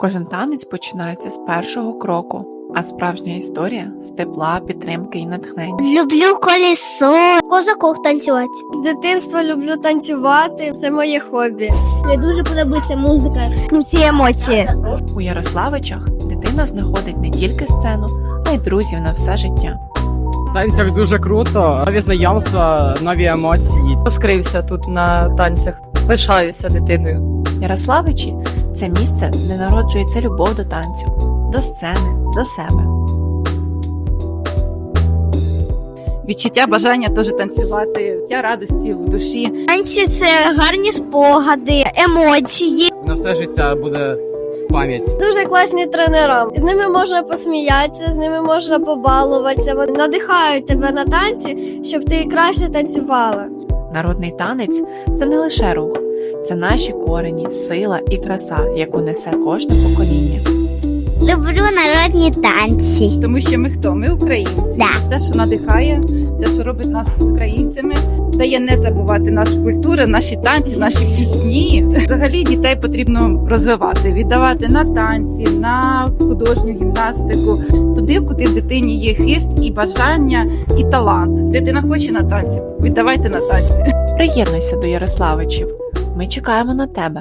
Кожен танець починається з першого кроку, а справжня історія з тепла, підтримки і натхнення. Люблю колесо. Козаков танцювати. З дитинства люблю танцювати. Це моє хобі. Мені дуже подобається музика. Ці емоції. У Ярославичах дитина знаходить не тільки сцену, а й друзів на все життя. Танцях дуже круто, нові знайомства, нові емоції. розкрився тут на танцях. Пишаюся дитиною. Ярославичі це місце, де народжується любов до танцю, до сцени, до себе. відчуття бажання теж танцювати, я радості в душі. Танці це гарні спогади, емоції. На все життя буде з пам'ять. Дуже класні тренера. З ними можна посміятися, з ними можна побалуватися. Вони надихають тебе на танці, щоб ти краще танцювала. Народний танець це не лише рух, це наші корені, сила і краса, яку несе кожне покоління. Люблю народні танці. Тому що ми хто? Ми українці. Да. Те, що надихає, те, що робить нас українцями, дає не забувати нашу культуру, наші танці, наші пісні. Взагалі дітей потрібно розвивати, віддавати на танці, на художню гімнастику, туди, куди в дитині є хист і бажання, і талант. Дитина хоче на танці, віддавайте на танці. Приєднуйся до Ярославичів. Ми чекаємо на тебе.